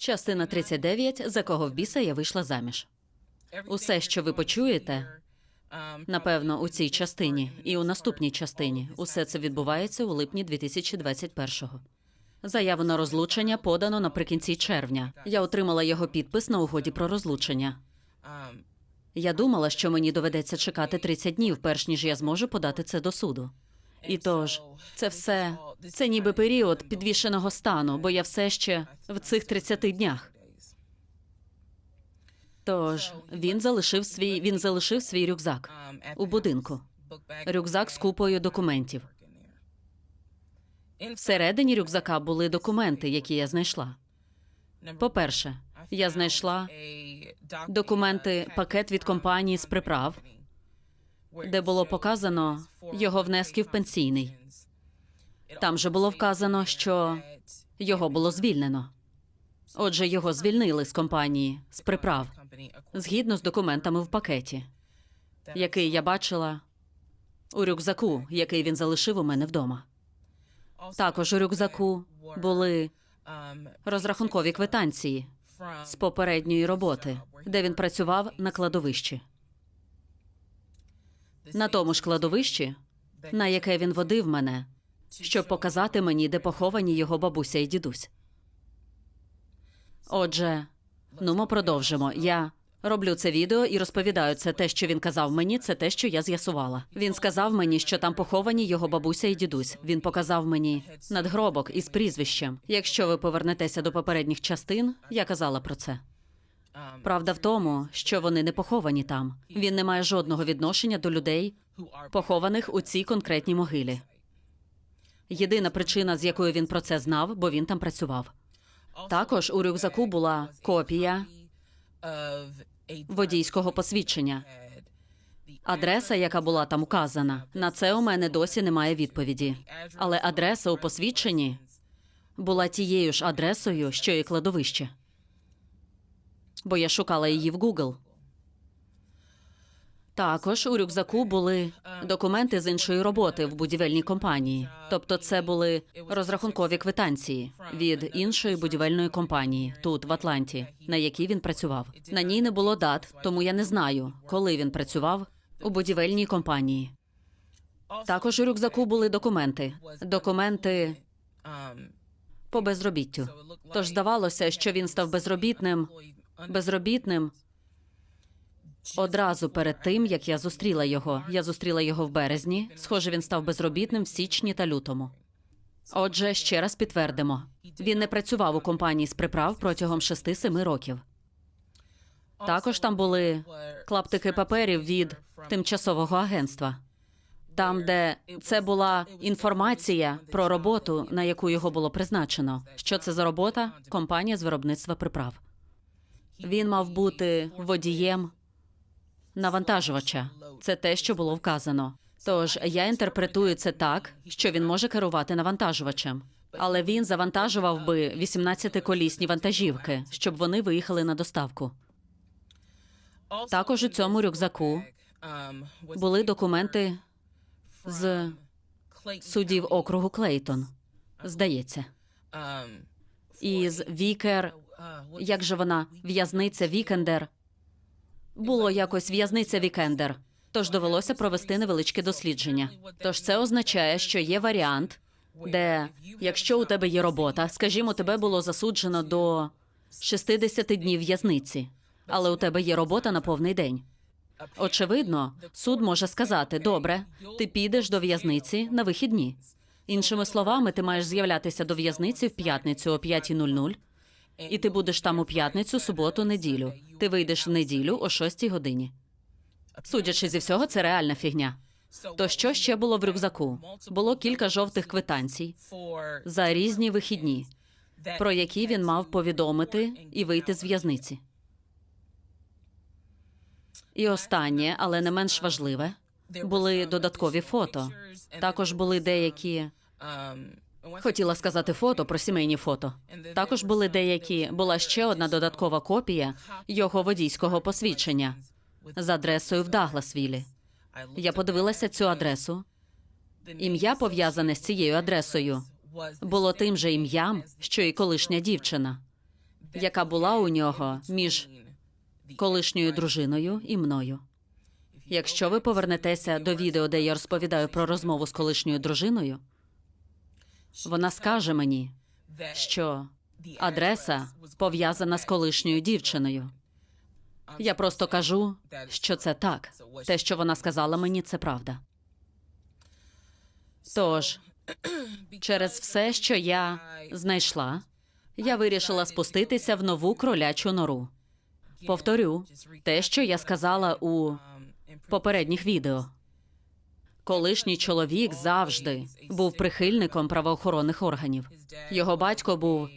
Частина 39. За кого в біса я вийшла заміж. Усе, що ви почуєте, напевно, у цій частині і у наступній частині, усе це відбувається у липні 2021-го. Заяву на розлучення подано наприкінці червня. Я отримала його підпис на угоді про розлучення. Я думала, що мені доведеться чекати 30 днів, перш ніж я зможу подати це до суду. І тож, це все це ніби період підвішеного стану, бо я все ще в цих 30 днях. Тож він залишив свій він залишив свій рюкзак у будинку. Рюкзак з купою документів. Всередині рюкзака були документи, які я знайшла. По-перше, я знайшла документи, пакет від компанії з приправ, де було показано його внески в пенсійний. Там же було вказано, що його було звільнено. Отже, його звільнили з компанії з приправ згідно з документами в пакеті, який я бачила у рюкзаку, який він залишив у мене вдома. Також у рюкзаку були розрахункові квитанції з попередньої роботи, де він працював на кладовищі. На тому ж кладовищі, на яке він водив мене, щоб показати мені, де поховані його бабуся і дідусь. Отже, ну ми продовжимо. Я роблю це відео і розповідаю це те, що він казав мені, це те, що я з'ясувала. Він сказав мені, що там поховані його бабуся і дідусь. Він показав мені надгробок із прізвищем. Якщо ви повернетеся до попередніх частин, я казала про це. Правда в тому, що вони не поховані там. Він не має жодного відношення до людей, похованих у цій конкретній могилі. Єдина причина, з якою він про це знав, бо він там працював. Також у рюкзаку була копія водійського посвідчення. Адреса, яка була там указана, на це у мене досі немає відповіді. Але адреса у посвідченні була тією ж адресою, що і кладовище. Бо я шукала її в Google. Також у рюкзаку були документи з іншої роботи в будівельній компанії. Тобто, це були розрахункові квитанції від іншої будівельної компанії тут, в Атланті, на якій він працював. На ній не було дат, тому я не знаю, коли він працював у будівельній компанії. Також у рюкзаку були документи. Документи по безробіттю. Тож здавалося, що він став безробітним, безробітним одразу перед тим, як я зустріла його. Я зустріла його в березні. Схоже, він став безробітним в січні та лютому. Отже, ще раз підтвердимо: він не працював у компанії з приправ протягом 6-7 років. Також там були клаптики паперів від тимчасового агентства. Там, де це була інформація про роботу, на яку його було призначено. Що це за робота? Компанія з виробництва приправ. Він мав бути водієм навантажувача. Це те, що було вказано. Тож я інтерпретую це так, що він може керувати навантажувачем. Але він завантажував би 18-колісні вантажівки, щоб вони виїхали на доставку. Також у цьому рюкзаку були документи з суддів округу Клейтон. Здається, із Вікер, як же вона, в'язниця Вікендер. Було якось в'язниця Вікендер. Тож довелося провести невеличке дослідження. Тож це означає, що є варіант, де якщо у тебе є робота, скажімо, тебе було засуджено до 60 днів в'язниці, але у тебе є робота на повний день. Очевидно, суд може сказати: добре, ти підеш до в'язниці на вихідні. Іншими словами, ти маєш з'являтися до в'язниці в п'ятницю о 5.00, і ти будеш там у п'ятницю, суботу, неділю. Ти вийдеш в неділю о 6 годині. Судячи зі всього, це реальна фігня. То що ще було в рюкзаку? Було кілька жовтих квитанцій за різні вихідні, про які він мав повідомити і вийти з в'язниці. І останнє, але не менш важливе, були додаткові фото. Також були деякі. Хотіла сказати фото про сімейні фото. Також були деякі. Була ще одна додаткова копія його водійського посвідчення з адресою в Дагласвілі. Я подивилася цю адресу. Ім'я пов'язане з цією адресою було тим же ім'ям, що і колишня дівчина. яка була у нього між колишньою дружиною і мною. Якщо ви повернетеся до відео, де я розповідаю про розмову з колишньою дружиною, вона скаже мені, що адреса пов'язана з колишньою дівчиною. Я просто кажу, що це так. Те, що вона сказала мені, це правда. Тож, через все, що я знайшла, я вирішила спуститися в нову кролячу нору. Повторю те, що я сказала у попередніх відео. Колишній чоловік завжди був прихильником правоохоронних органів. Його батько був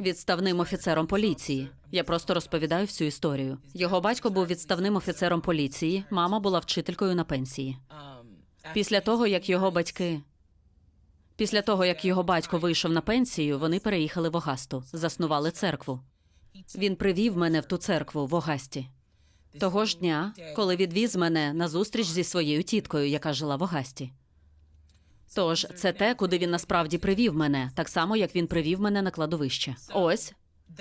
відставним офіцером поліції. Я просто розповідаю всю історію. Його батько був відставним офіцером поліції, мама була вчителькою на пенсії. Після того, як його батьки. Після того, як його батько вийшов на пенсію, вони переїхали в Огасту, заснували церкву. Він привів мене в ту церкву в Огасті. Того ж дня, коли відвіз мене на зустріч зі своєю тіткою, яка жила в Огасті. Тож це те, куди він насправді привів мене, так само як він привів мене на кладовище. Ось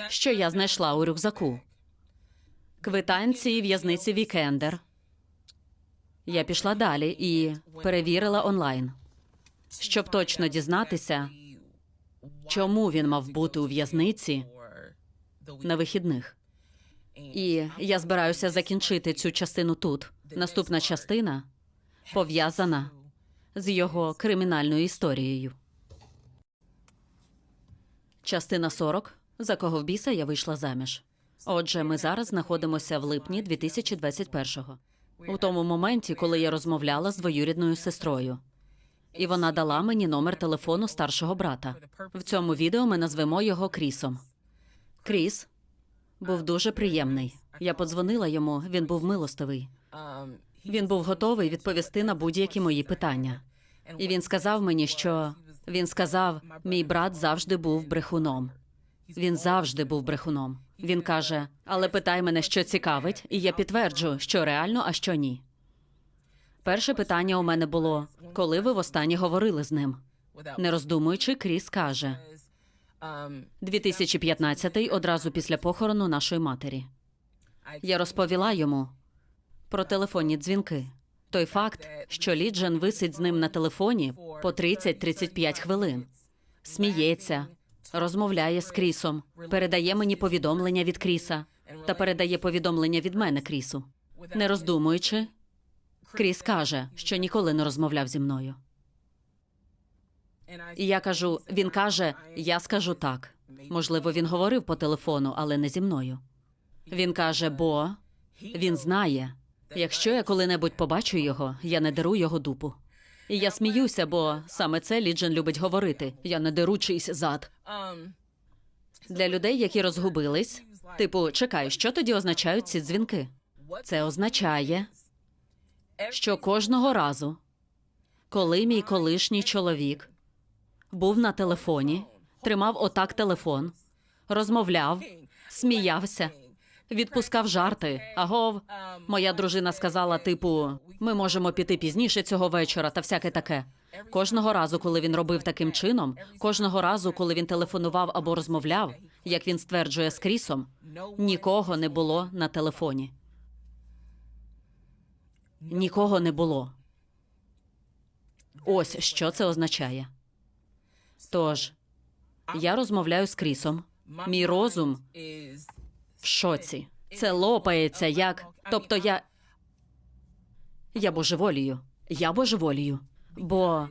що я знайшла у рюкзаку. Квитанції в'язниці Вікендер. Я пішла далі і перевірила онлайн, щоб точно дізнатися, чому він мав бути у в'язниці на вихідних. І я збираюся закінчити цю частину тут. Наступна частина пов'язана з його кримінальною історією. Частина 40. За кого в біса я вийшла заміж. Отже, ми зараз знаходимося в липні 2021-го. У тому моменті, коли я розмовляла з двоюрідною сестрою, і вона дала мені номер телефону старшого брата. В цьому відео ми назвемо його Крісом. Кріс був дуже приємний. Я подзвонила йому, він був милостивий. Він був готовий відповісти на будь-які мої питання. І він сказав мені, що він сказав: мій брат завжди був брехуном. Він завжди був брехуном. Він каже: але питай мене, що цікавить, і я підтверджу, що реально, а що ні. Перше питання у мене було: коли ви востаннє говорили з ним? Не роздумуючи, Кріс каже: 2015-й одразу після похорону нашої матері. Я розповіла йому про телефонні дзвінки. Той факт, що Ліджен висить з ним на телефоні по 30-35 хвилин, сміється, розмовляє з Крісом, передає мені повідомлення від Кріса та передає повідомлення від мене Крісу. Не роздумуючи, Кріс каже, що ніколи не розмовляв зі мною. І я кажу: він каже, я скажу так. Можливо, він говорив по телефону, але не зі мною. Він каже, бо він знає, якщо я коли-небудь побачу його, я не деру його дупу. І я сміюся, бо саме це Ліджен любить говорити. Я не деру чийсь зад. Для людей, які розгубились, типу, чекай, що тоді означають ці дзвінки? Це означає, що кожного разу, коли мій колишній чоловік був на телефоні, тримав отак телефон, розмовляв, сміявся, відпускав жарти. Агов, моя дружина сказала: типу, ми можемо піти пізніше цього вечора та всяке таке. Кожного разу, коли він робив таким чином, кожного разу, коли він телефонував або розмовляв, як він стверджує з Крісом, нікого не було на телефоні. Нікого не було. Ось що це означає. Тож, я розмовляю з Крісом. Мій розум в шоці. Це лопається як. Тобто я. Я божеволію. Я божеволію. Бо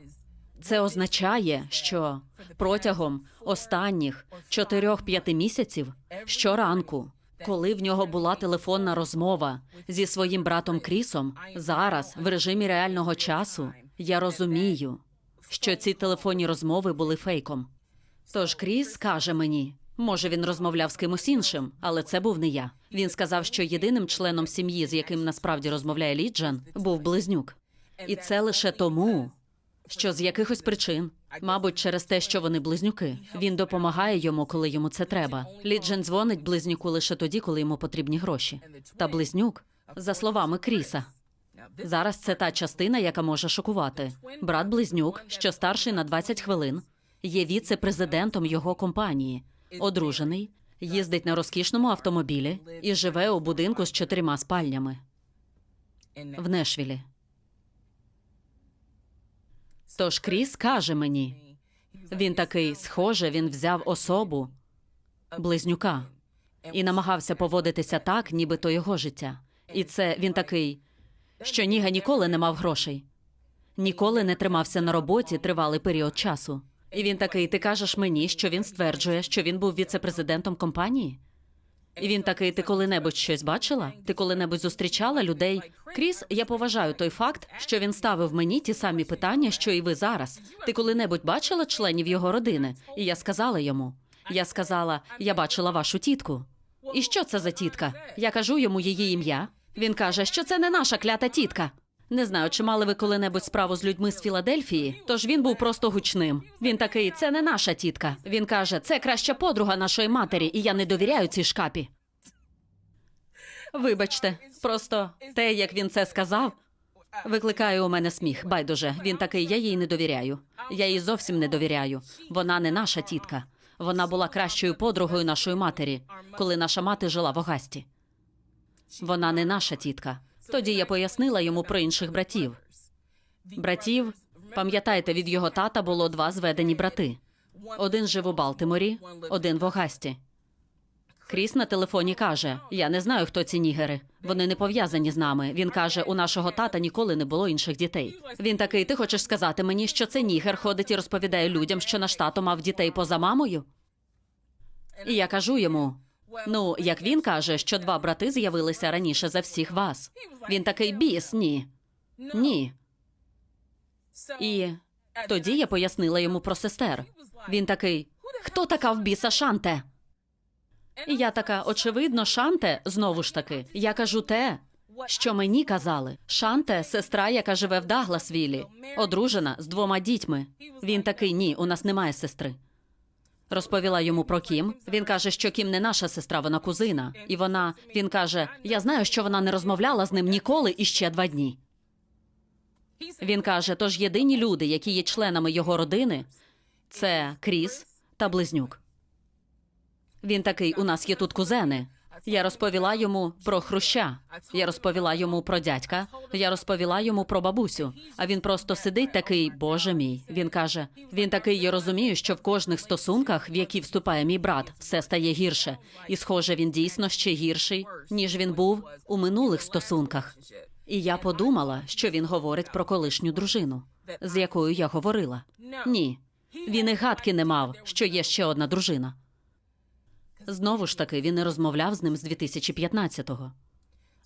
це означає, що протягом останніх 4-5 місяців щоранку, коли в нього була телефонна розмова зі своїм братом Крісом, зараз в режимі реального часу я розумію, що ці телефонні розмови були фейком. Тож Кріс каже мені, може він розмовляв з кимось іншим, але це був не я. Він сказав, що єдиним членом сім'ї, з яким насправді розмовляє Ліджан, був близнюк. І це лише тому, що з якихось причин, мабуть, через те, що вони близнюки, він допомагає йому, коли йому це треба. Ліджен дзвонить близнюку лише тоді, коли йому потрібні гроші. Та близнюк, за словами Кріса, зараз це та частина, яка може шокувати. Брат близнюк, що старший на 20 хвилин, є віце-президентом його компанії, одружений, їздить на розкішному автомобілі і живе у будинку з чотирма спальнями в Нешвілі. Тож Кріс каже мені, він такий схоже, він взяв особу близнюка і намагався поводитися так, ніби то його життя. І це він такий, що Ніга ніколи не мав грошей, ніколи не тримався на роботі тривалий період часу. І він такий: ти кажеш мені, що він стверджує, що він був віце-президентом компанії? І він такий: ти коли-небудь щось бачила? Ти коли-небудь зустрічала людей? Кріс, я поважаю той факт, що він ставив мені ті самі питання, що і ви зараз. Ти коли-небудь бачила членів його родини? І я сказала йому: я сказала, я бачила вашу тітку. І що це за тітка? Я кажу йому її ім'я. Він каже, що це не наша клята тітка. Не знаю, чи мали ви коли-небудь справу з людьми з Філадельфії, тож він був просто гучним. Він такий, це не наша тітка. Він каже, це краща подруга нашої матері, і я не довіряю цій шкапі. Вибачте, просто те, як він це сказав, викликає у мене сміх. Байдуже, він такий, я їй не довіряю. Я їй зовсім не довіряю. Вона не наша тітка. Вона була кращою подругою нашої матері, коли наша мати жила в Огасті. Вона не наша тітка. Тоді я пояснила йому про інших братів. Братів, пам'ятаєте, від його тата було два зведені брати. Один жив у Балтиморі, один в Огасті. Кріс на телефоні каже: Я не знаю, хто ці нігери. Вони не пов'язані з нами. Він каже: у нашого тата ніколи не було інших дітей. Він такий: Ти хочеш сказати мені, що це нігер ходить і розповідає людям, що наш тато мав дітей поза мамою? І я кажу йому: ну, як він каже, що два брати з'явилися раніше за всіх вас. Він такий біс, ні. Ні. І тоді я пояснила йому про сестер. Він такий: Хто така в біса Шанте? І я така, очевидно, Шанте, знову ж таки, я кажу те, що мені казали. Шанте сестра, яка живе в Дагласвілі, одружена з двома дітьми. Він такий, ні, у нас немає сестри. Розповіла йому про Кім. Він каже, що Кім не наша сестра, вона кузина. І вона він каже: Я знаю, що вона не розмовляла з ним ніколи і ще два дні. Він каже: тож єдині люди, які є членами його родини, це Кріс та Близнюк. Він такий: у нас є тут кузени. Я розповіла йому про хруща. Я розповіла йому про дядька. Я розповіла йому про бабусю. А він просто сидить такий, боже мій. Він каже: він такий, я розумію, що в кожних стосунках, в які вступає мій брат, все стає гірше. І, схоже, він дійсно ще гірший, ніж він був у минулих стосунках. І я подумала, що він говорить про колишню дружину, з якою я говорила. Ні, він і гадки не мав, що є ще одна дружина. Знову ж таки, він не розмовляв з ним з 2015-го.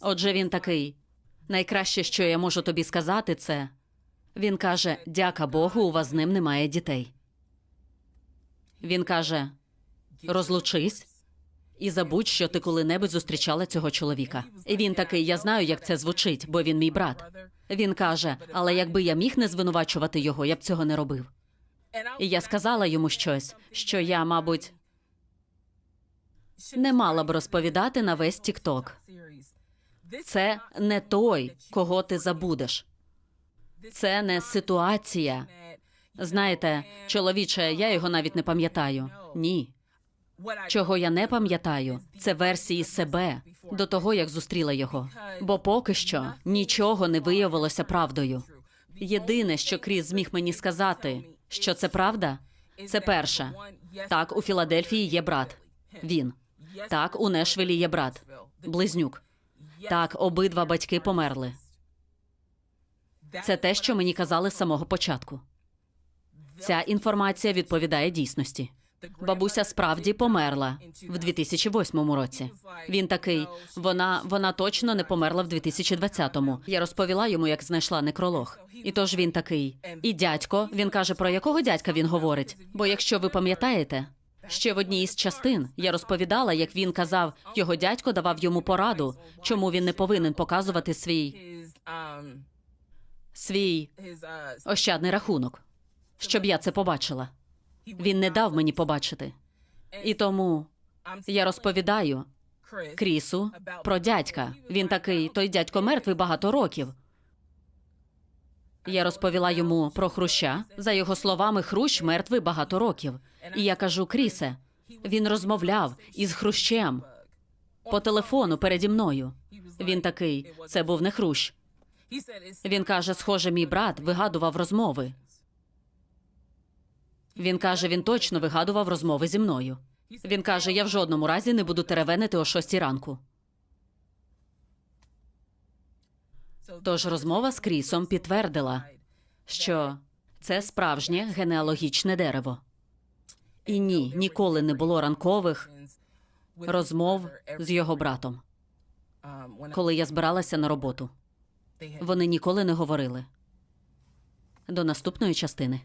Отже, він такий: найкраще, що я можу тобі сказати, це він каже: Дяка Богу, у вас з ним немає дітей. Він каже: розлучись і забудь, що ти коли-небудь зустрічала цього чоловіка. І він такий: Я знаю, як це звучить, бо він мій брат. Він каже: Але якби я міг не звинувачувати його, я б цього не робив. І я сказала йому щось, що я, мабуть, не мала б розповідати на весь Тікток. Це не той, кого ти забудеш. Це не ситуація. Знаєте, чоловіче, я його навіть не пам'ятаю. Ні. Чого я не пам'ятаю, це версії себе до того, як зустріла його. Бо поки що нічого не виявилося правдою. Єдине, що Кріс зміг мені сказати, що це правда, це перше. Так, у Філадельфії є брат. Він. Так, у Нешвілі є брат. Близнюк. Так, обидва батьки померли. Це те, що мені казали з самого початку. Ця інформація відповідає дійсності. Бабуся справді померла в 2008 році. Він такий: вона, вона точно не померла в 2020-му. Я розповіла йому, як знайшла некролог. І тож він такий. І дядько. Він каже, про якого дядька він говорить. Бо якщо ви пам'ятаєте, ще в одній із частин я розповідала, як він казав, його дядько давав йому пораду, чому він не повинен показувати свій свій ощадний рахунок, щоб я це побачила. Він не дав мені побачити. І тому я розповідаю Крісу про дядька. Він такий, той дядько мертвий багато років. Я розповіла йому про Хруща. За його словами, Хрущ мертвий багато років. І я кажу: Крісе, Він розмовляв із хрущем по телефону переді мною. Він такий, це був не хрущ. Він каже, схоже, мій брат вигадував розмови. Він каже, він точно вигадував розмови зі мною. Він каже, я в жодному разі не буду теревенити о шостій ранку. Тож розмова з Крісом підтвердила, що це справжнє генеалогічне дерево. І ні, ніколи не було ранкових розмов з його братом, коли я збиралася на роботу. Вони ніколи не говорили. До наступної частини.